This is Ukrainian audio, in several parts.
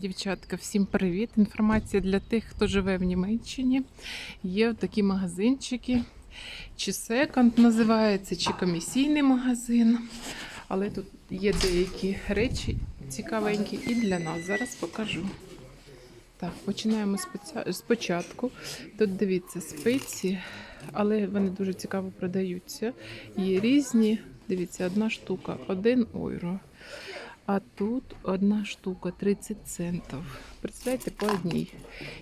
Дівчатка, всім привіт! Інформація для тих, хто живе в Німеччині. Є такі магазинчики, чи секонд називається, чи комісійний магазин. Але тут є деякі речі цікавенькі і для нас. Зараз покажу. Так, починаємо спочатку. Тут дивіться спиці, але вони дуже цікаво продаються. Є різні. Дивіться, одна штука, 1 євро. А тут одна штука 30 центів. Представляєте, по одній,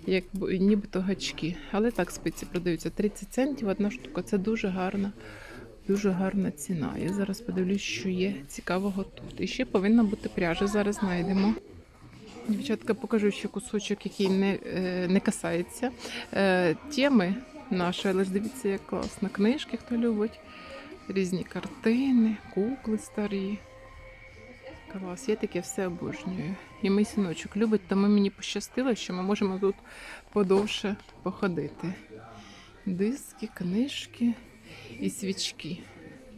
як нібито гачки. Але так спиці продаються 30 центів, одна штука. Це дуже гарна, дуже гарна ціна. Я зараз подивлюсь, що є цікавого тут. І ще повинна бути пряжа. Зараз знайдемо. Дівчатка, покажу ще кусочок, який не, е, не касається е, теми нашої, але ж дивіться, як класно. Книжки, хто любить, різні картини, кукли старі. Клас, я таке все обожнюю. І мій синочок любить, тому мені пощастило, що ми можемо тут подовше походити. Диски, книжки і свічки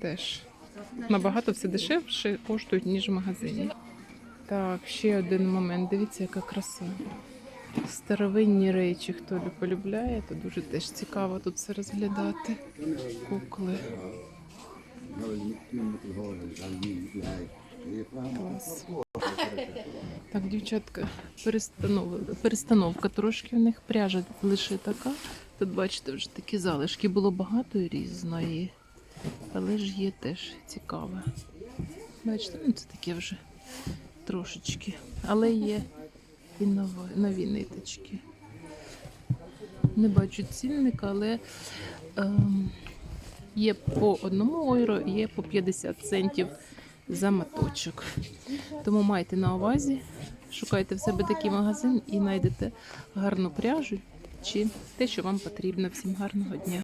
теж. Набагато все дешевше коштують, ніж в магазині. Так, ще один момент. Дивіться, яка краса. Старовинні речі, хто полюбляє, то дуже теж цікаво тут все розглядати. Кукли. Так, дівчатка, перестанов... перестановка трошки в них пряжа лише така. Тут, бачите, вже такі залишки. Було багато і різної, але ж є теж цікаве. Бачите, ну це таке вже трошечки. Але є і нові, нові ниточки. Не бачу цінника, але ем, є по одному євро, є по 50 центів за моточок. Тому майте на увазі, шукайте в себе такий магазин і знайдете гарну пряжу чи те, що вам потрібно. Всім гарного дня.